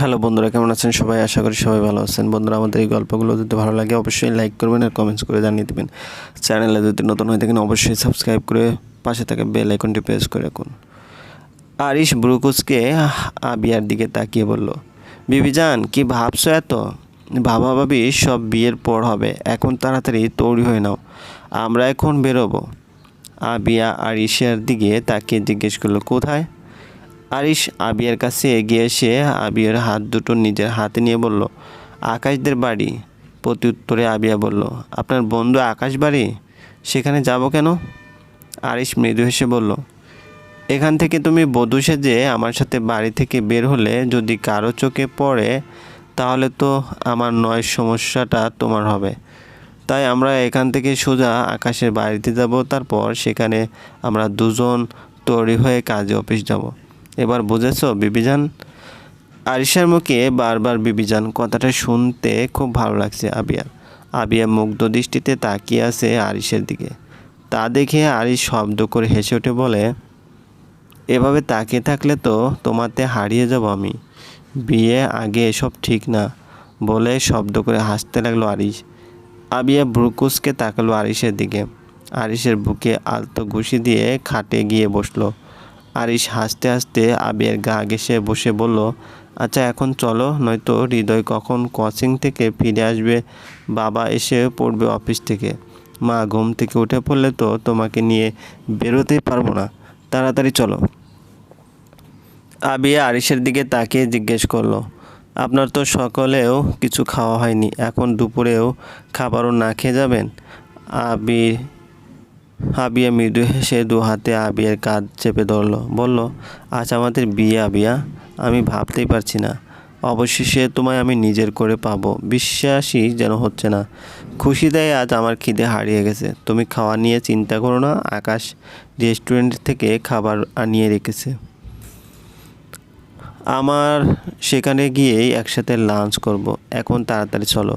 Hello বন্ধুরা, কেমন আছেন সবাই? আশা করি সবাই ভালো আছেন। বন্ধুরা, আমাদের এই গল্পগুলো যদি ভালো লাগে অবশ্যই লাইক করবেন আর কমেন্টস করে জানিয়ে দেবেন। চ্যানেলে যদি নতুন হয়ে থাকেন, অবশ্যই সাবস্ক্রাইব করে পাশে থাকা বেল আইকনটি প্রেস করে রাখুন। আরিশ ব্রুকুসকে আবিয়ার দিকে তাকিয়ে বলল বিবিজান কি ভাবছ এত? ভাবা ভাবি সব বিয়ের পর হবে, এখন তাড়াতাড়ি তৈরি হয়ে নাও, আমরা এখন বেরোবো। আবিয়া আরিশের দিকে তাকিয়ে জিজ্ঞেস করল, কোথায়? আরিশ আবিয়ার কাছে এগিয়ে এসে আবিয়ার হাত দুটো নিজের হাতে নিয়ে বলল, আকাশদের বাড়ি। প্রতি উত্তরে আবিয়া বলল, আপনার বন্ধু আকাশ বাড়ি? সেখানে যাব কেন? আরিশ মৃদু হেসে বলল, এখান থেকে তুমি বধূ সেজে আমার সাথে বাড়ি থেকে বের হলে যদি কারও চোখে পড়ে, তাহলে তো আমার নয় সমস্যাটা তোমার হবে। তাই আমরা এখান থেকে সোজা আকাশের বাড়িতে যাব, তারপর সেখানে আমরা দুজন তৈরি হয়ে কাজে অফিস যাব। এবার বুঝেছ, বিবিজান? আরিশার মুখে বারবার বিবিজান, কথাটা শুনতে খুব ভালো লাগছে আবিয়ার আবিয়া মুগ্ধ দৃষ্টিতে তাকিয়ে আছে আরিশের দিকে। তা দেখে আরিশ শব্দ করে হেসে উঠে বলে, এভাবে তাকিয়ে থাকলে তো তোমাতে হারিয়ে যাব আমি। বিয়ে আগে এসব ঠিক না, বলে শব্দ করে হাসতে লাগল আরিশ। আবিয়া ব্রুকুসকে তাকালো আরিশের দিকে। আরিশের বুকে আলতো ঘুষি দিয়ে খাটে গিয়ে বসল। আরিশ হাসতে হাসতে আবির গা ঘেসে বসে বলল আচ্ছা এখন চলো, নয়তো হৃদয় কখন কোচিং থেকে ফিরে আসবে, বাবা এসে পড়বে অফিস থেকে। মা ঘুম থেকে উঠে পড়লে তো তোমাকে নিয়ে বেরোতেই পারব না। তাড়াতাড়ি চলো। আবিয়া আরিশের দিকে তাকিয়ে জিজ্ঞেস করল, আপনার তো সকালেও কিছু খাওয়া হয়নি, এখন দুপুরেও খাবারও না খেয়ে যাবেন? আবির আবিয়া মৃদু হেসে দু হাতে আবিয়ার কাঁধ চেপে ধরলো। বলল, আজ আমাদের বিয়ে, আবিয়া। আমি ভাবতেই পারছি না। অবশেষে তোমায় আমি নিজের করে পাবো। বিশ্বাসই যেন হচ্ছে না। খুশি দেয় আজ আমার খিদে হারিয়ে গেছে। তুমি খাওয়া নিয়ে চিন্তা করো না। আকাশ রেস্টুরেন্ট থেকে খাবার আনিয়ে রেখেছে। আমার সেখানে গিয়েই একসাথে লাঞ্চ করব। এখন তাড়াতাড়ি চলো।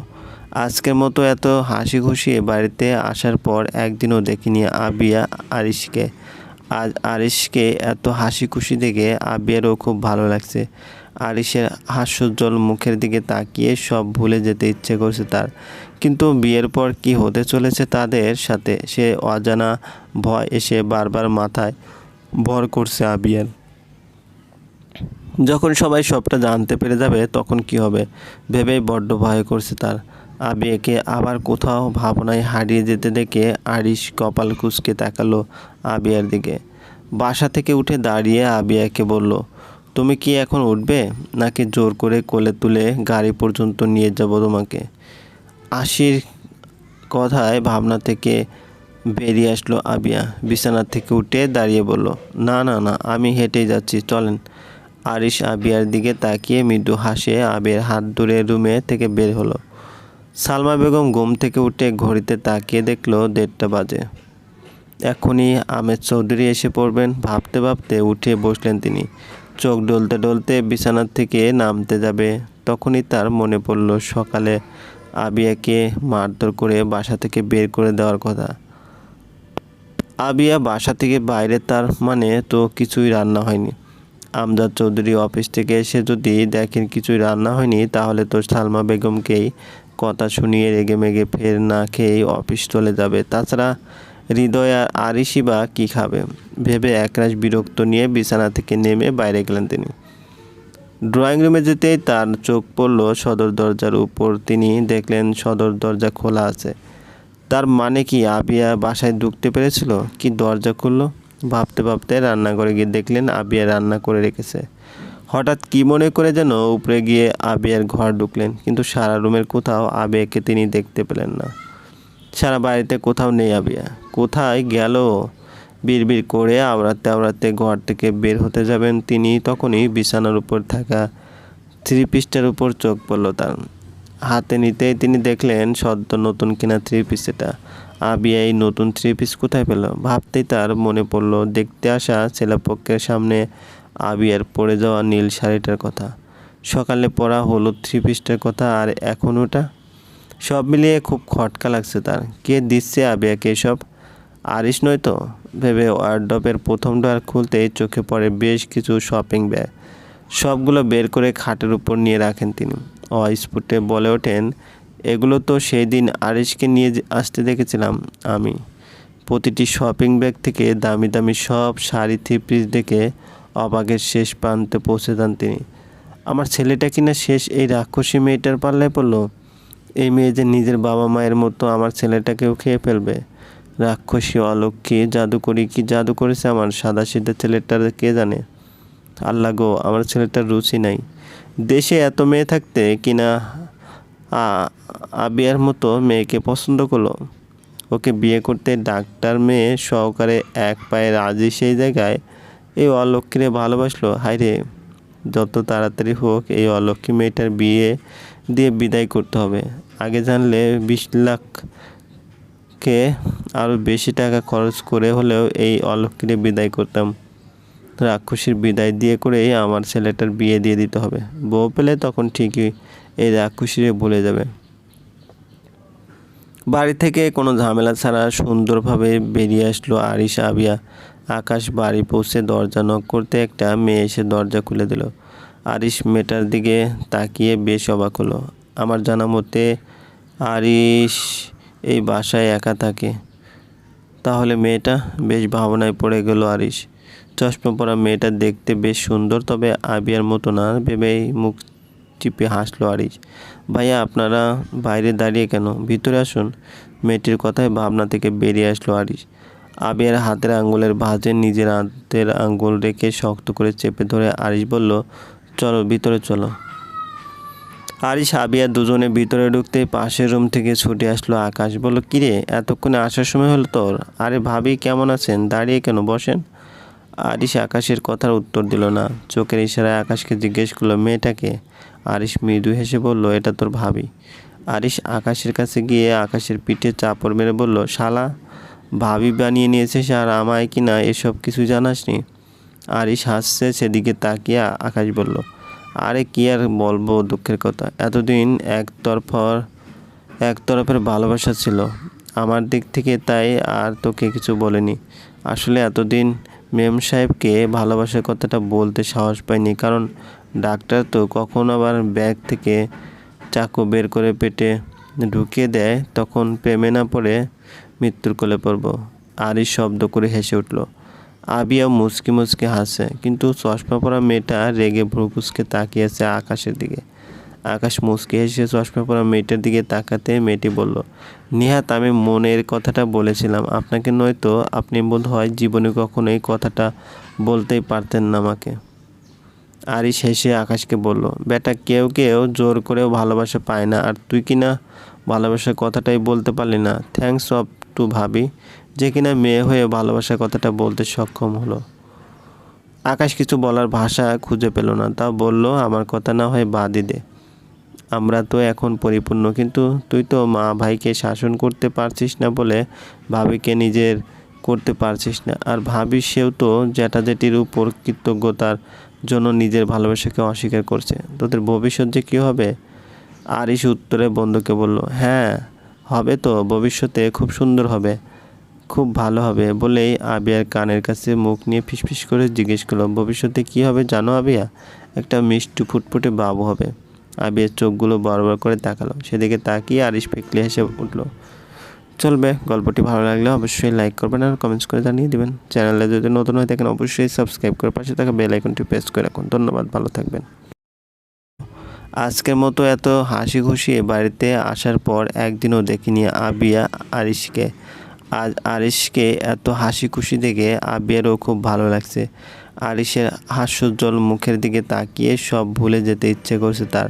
আজকের মতো এত হাসি খুশি বাড়িতে আসার পর একদিনও দেখিনি আবিয়া আরিশকে। আজ আরিশকে এত হাসি খুশি দেখে আবিয়ারও খুব ভালো লাগছে। আরিশের হাস্যোজ্জ্বল মুখের দিকে তাকিয়ে সব ভুলে যেতে ইচ্ছে করছে তার। কিন্তু বিয়ের পর কি হতে চলেছে তাদের সাথে সে অজানা ভয় এসে বারবার মাথায় ভর করছে আবিয়ার। যখন সবাই সবটা জানতে পেরে যাবে তখন কি হবে? ভেবেই বড্ড ভয় করছে তার। আবিয়াকে আবার কোথাও ভাবনায় হারিয়ে যেতে দেখে আরিশ কপাল কুচকে তাকালো আবিয়ার দিকে। বাসা থেকে উঠে দাঁড়িয়ে আবিয়াকে বলল, তুমি কি এখন উঠবে? নাকি জোর করে কোলে তুলে গাড়ি পর্যন্ত নিয়ে যাব তোমাকে? আশির কথায় ভাবনা থেকে বেরিয়ে আসলো আবিয়া। বিছানা থেকে উঠে দাঁড়িয়ে বলল, না না না, আমি হেঁটেই যাচ্ছি, চলেন। আরিশ আবিয়ার দিকে তাকিয়ে মৃদু হাসে আবিয়ার হাত ধরে রুমে থেকে বের হলো। সালমা বেগম ঘুম থেকে উঠে ঘড়িতে তাকিয়ে দেখল দেড়টা বাজে। এখনই আমেদ চৌধুরী এসে পড়বেন। ভাবতে ভাবতে উঠে বসলেন তিনি। চোখ ডলতে ডলতে বিছানার থেকে নামতে যাবে। তখনই তার মনে পড়ল সকালে আবিয়াকে মারধর করে বাসা থেকে বের করে দেওয়ার কথা। আবিয়া বাসা থেকে বাইরে তার মানে তো কিছুই রান্না হয়নি। আমজাদ চৌধুরী অফিস থেকে এসে যদি দেখেন কিছুই রান্না হয়নি, তাহলে তো সালমা বেগমকেই কথা শুনিয়ে রেগে মেগে ফের না খেয়েই অফিস চলে যাবে। তাছাড়া হৃদয় আর আরিসি বা কী খাবে? ভেবে একরাশ বিরক্ত নিয়ে বিছানা থেকে নেমে বাইরে গেলেন তিনি। ড্রয়িং রুমে যেতেই তার চোখ পড়ল সদর দরজার উপর। তিনি দেখলেন সদর দরজা খোলা আছে। তার মানে কি আবিয়া বাসায় ঢুকতে পেরেছিল? কি দরজা খুললো? ভাবতে ভাবতে রান্নাঘরে গিয়ে দেখলেন আবিয়া রান্না করে রেখেছে। হঠাৎ কি মনে করে যেন উপরে গিয়ে আবিয়ার ঘর ঢুকলেন, কিন্তু সারা রুমের কোথাও আবিয়াকে তিনি দেখতে পেলেন না। সারা বাড়িতে কোথাও নেই আবিয়া। কোথায় গেল? বিড়বিড় করে আওড়াতে আওড়াতে ঘর থেকে বের হতে যাবেন তিনি, তখনই বিছানার উপর থাকা থ্রি পিসটার উপর চোখ পড়ল তার। হাতে নিতেই তিনি দেখলেন সদ্য নতুন কেনা থ্রি পিস এটা। আবিয়া এই নতুন থ্রি পিস কোথায় পেল? ভাবতেই তার মনে পড়ল, দেখতে আসা ছেলেপক্ষের সামনে আবিয়ার পড়ে যাওয়া নীল শাড়িটার কথা। সকালে পরা হলুদ থ্রি পিসটার কথা আর এখন ওটা? সব মিলিয়ে খুব খটকা লাগছে তার। কে দিচ্ছে আবিয়াকে এসব? আরিস নয় তো? ভেবে ওয়ার্ডপের প্রথম ডোয়ার খুলতেই চোখে পড়ে বেশ কিছু শপিং ব্যাগ। সবগুলো বের করে খাটের উপর নিয়ে রাখেন তিনি। অস্ফুটে বলে ওঠেন, এগুলো তো সেই দিন আরিসকে নিয়ে আসতে দেখেছিলাম আমি। প্রতিটি শপিং ব্যাগ থেকে দামি দামি সব শাড়ি থ্রি পিস দেখে অবাকের শেষ প্রান্তে পৌঁছে যান তিনি। আমার ছেলেটা কিনা শেষ এই রাক্ষসী মেয়েটার পাল্লায় পড়ল। এই মেয়ে যে নিজের বাবা মায়ের মতো আমার ছেলেটাকেও খেয়ে ফেলবে। রাক্ষসী অলক্ষী জাদুকরি কি জাদু করেছে আমার সাদা সিধা ছেলেটার কে জানে? আল্লাহ গো, আমার ছেলেটার রুচি নাই। দেশে এত মেয়ে থাকতে কিনা আবিয়ার মতো মেয়েকে পছন্দ করল। ওকে বিয়ে করতে ডাক্তার মেয়ে সহকারে এক পায়ে রাজি সেই জায়গায় এই অলক্ষীরে ভালোবাসলো? হায়রে, যত তাড়াতাড়ি হোক এই অলক্ষ্মী মেয়েটার বিয়ে দিয়ে বিদায় করতে হবে। আগে জানলে বিশ লাখকে আরও বেশি টাকা খরচ করে হলেও এই অলক্ষীরে বিদায় করতাম। রাক্ষসীর বিদায় দিয়ে করেই আমার ছেলেটার বিয়ে দিয়ে দিতে হবে। বউ পেলে তখন ঠিকই এই রাক্ষসীরে ভুলে যাবে। বাড়ি থেকে কোনো ঝামেলা ছাড়া সুন্দরভাবে বেরিয়ে আসলো আরিশ, আবিয়া। আকাশ বাড়ি পৌঁছে দরজা নক করতে একটা মেয়ে এসে দরজা খুলে দিল। আরিশ মেয়েটার দিকে তাকিয়ে বেশ অবাক হলো। আমার জানা মতে আরিশ এই বাসায় একা থাকে। তাহলে মেয়েটা বেশ ভাবনায় পড়ে গেল আরিশ। চশমা পরা মেয়েটা দেখতে বেশ সুন্দর, তবে আবিয়ার মতো না, ভেবেই মুখ চিপে হাসলো আরিশ। ভাইয়া, আপনারা বাইরে দাঁড়িয়ে কেন? ভিতরে আসুন। মেয়েটির কথায় ভাবনা থেকে বেরিয়ে আসলো আরিশ। আবিয়ার হাতের আঙ্গুলের ভাঁজে নিজের হাতের আঙ্গুল রেখে শক্ত করে চেপে ধরে আরিশ বলল, চলো, ভিতরে চলো। আরিশ আবিয়া দুজনে ভিতরে ঢুকতে পাশের রুম থেকে ছুটে আসলো। আকাশ বলল, কিরে, এতক্ষণে আসার সময় হলো তোর? আরে ভাবি, কেমন আছেন? দাঁড়িয়ে কেন বসেন? আরিশ আকাশের কথার উত্তর দিল না। চোখের ইশারায় আকাশকে জিজ্ঞেস করল, মেয়েটাকে? আরিশ মৃদু হেসে বলল, এটা তোর ভাবি। আরিশ আকাশের কাছে গিয়ে আকাশের পিঠে চাপড় মেরে বলল, শালা ভাবি বানিয়ে নিয়েছিস আর আমায় কি না এসব কিছু জানাসনি। আরিশ হাসছে সেদিকে তাকিয়ে আকাশ বলল, আরে কি আর বলব দুঃখের কথা। এতদিন একতরফর, একতরফের ভালোবাসা ছিল। আমার দিক থেকে তাই আর তোকে কিছু বলেনি। আসলে এতদিন মেম সাহেবকে ভালোবাসার কথাটা বলতে সাহস পাইনি। কারণ ডাক্তার তো কখন আবার ব্যাগ থেকে চাকু বের করে পেটে ঢুকিয়ে দেয়, তখন প্রেমে না পড়ে মৃত্যুর কোলে পড়ব। আরই শব্দ করে হেসে উঠল, আবিয়া মুচকি মুচকি হাসে, কিন্তু চশমা পরা মেয়েটা রেগে ভ্রুকুচকে তাকিয়ে আছে আকাশের দিকে। আকাশ মুচকি হেসে চশমা পরা মেয়েটার দিকে তাকাতে মেয়েটি বলল, নিহাত, আমি মনের কথাটা বলেছিলাম। আপনাকে নয়তো আপনি বোধ হয় জীবনে কখনো এই কথাটা বলতেই পারতেন না আমাকে। আরিশ হেসে আকাশকে বলল, বেটা, কেউ কেউ জোর করেও ভালোবাসা পায় না, আর তুই কিনা ভালোবাসার কথাটাই বলতে পারলি না? থ্যাঙ্কস অফ টু ভাবি। যে কিনা মেয়ে হয়ে ভালোবাসার কথাটা বলতে সক্ষম হলো। আকাশ কিছু বলার ভাষা খুঁজে পেল না, তা বলল, আমার কথা না হয় বাদই দে। আমরা তো এখন পরিপূর্ণ, কিন্তু তুই তো মা ভাইকে শাসন করতে পারছিস না বলে ভাবিকে নিজের করতে পারছিস না, আর ভাবি সেও তো জ্যাঠা জেঠির উপর কৃতজ্ঞতার জন্য নিজের ভালোবাসাকে অস্বীকার করছে। তোদের ভবিষ্যৎ যে কী হবে? আরিশ উত্তরে বন্ধুকে বলল হ্যাঁ হবে তো, ভবিষ্যতে খুব সুন্দর হবে, খুব ভালো হবে। বলেই আবিয়ার কানের কাছে মুখ নিয়ে ফিসফিস করে জিজ্ঞেস করল, ভবিষ্যতে কি হবে জানো আবিয়া? একটা মিষ্টি ফুটফুটে বাবু হবে। আবিয়ার চোখগুলো বড় করে তাকালো। সেদিকে তাকিয়ে আরিশ ফেকলে হেসে উঠল চলবে। গল্পটি ভালো লাগলে অবশ্যই লাইক করবেন আর কমেন্টস করে জানিয়ে দেবেন। চ্যানেলে যদি নতুন হয়ে থাকেন, অবশ্যই সাবস্ক্রাইব করে পাশে থাকা বেল আইকনটি প্রেস করে রাখুন। ধন্যবাদ, ভালো থাকবেন। আজকের মতো এত হাসি খুশি বাড়িতে আসার পর একদিনও দেখিনি আবিয়া আরিশকে। আজ আরিশকে এত হাসি খুশি দেখে আবিয়ারও খুব ভালো লাগছে। আরিশের হাস্যোজ্জ্বল মুখের দিকে তাকিয়ে সব ভুলে যেতে ইচ্ছে করছে তার।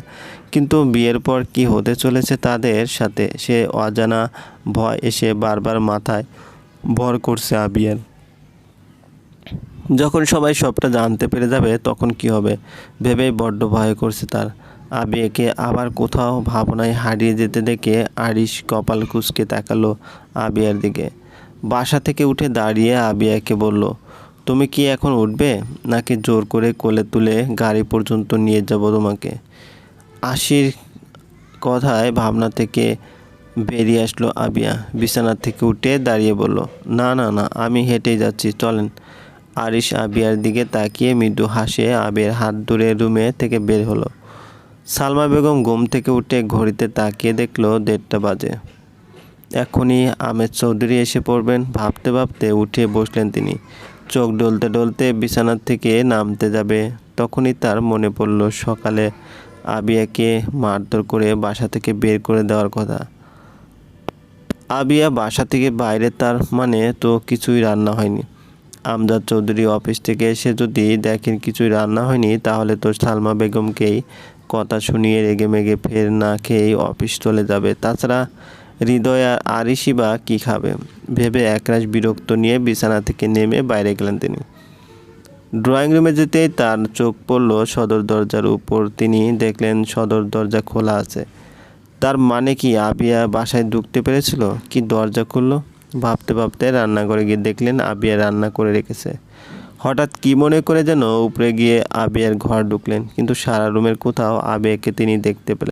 কিন্তু বিয়ের পর কি হতে চলেছে তাদের সাথে? সে অজানা ভয় এসে বারবার মাথায় ভর করছে আবিয়ার। যখন সবাই সবটা জানতে পেরে যাবে, তখন কি হবে? ভেবেই বড্ড ভয় করছে তার। আবিয়াকে আবার কোথাও ভাবনায় হারিয়ে যেতে দেখে আরিশ কপাল কুচকে তাকালো আবিয়ার দিকে। বাসা থেকে উঠে দাঁড়িয়ে আবিয়াকে বলল, তুমি কি এখন উঠবে? নাকি জোর করে কোলে তুলে গাড়ি পর্যন্ত নিয়ে যাব তোমাকে? আশির কথায় ভাবনা থেকে বেরিয়ে আসলো আবিয়া। বিছানা থেকে উঠে দাঁড়িয়ে বলল, না না না, আমি হেঁটেই যাচ্ছি, চলেন। আরিশ আবিয়ার দিকে তাকিয়ে মৃদু হাসে আবির হাত ধরে রুমে থেকে বের হলো। সালমা বেগম ঘুম থেকে উঠে ঘড়িতে তাকিয়ে দেখল দেড়টা বাজে। এখনই আমেদ চৌধুরী এসে পড়বেন। ভাবতে ভাবতে উঠে বসলেন তিনি। চোখ ডলতে ডলতে বিছানার থেকে নামতে যাবে, তখনই তার মনে পড়ল সকালে আবিয়াকে মারধর করে বাসা থেকে বের করে দেওয়ার কথা। আবিয়া বাসা থেকে বাইরে তার মানে তো কিছুই রান্না হয়নি। আমজাদ চৌধুরী অফিস থেকে এসে যদি দেখেন কিছুই রান্না হয়নি, তাহলে তো সালমা বেগমকেই কথা শুনিয়ে রেগে মেগে ফের না খেয়েই অফিস চলে যাবে। তাছাড়া হৃদয় আর আরিসি বা কী খাবে? ভেবে একরাশ বিরক্ত নিয়ে বিছানা থেকে নেমে বাইরে গেলেন তিনি। ড্রয়িং রুমে যেতেই তার চোখ পড়ল সদর দরজার উপর। তিনি দেখলেন সদর দরজা খোলা আছে। তার মানে কি আবিয়া বাসায় ঢুকতে পেরেছিল? কি দরজা খুললো? ভাবতে ভাবতে রান্নাঘরে গিয়ে দেখলেন আবিয়া রান্না করে রেখেছে। হঠাৎ কি মনে করে যেন উপরে গিয়ে আবিয়ার ঘর ঢুকলেন। কিন্তু সারা রুমের কোথাও আবিয়াকে তিনি দেখতে পেলেন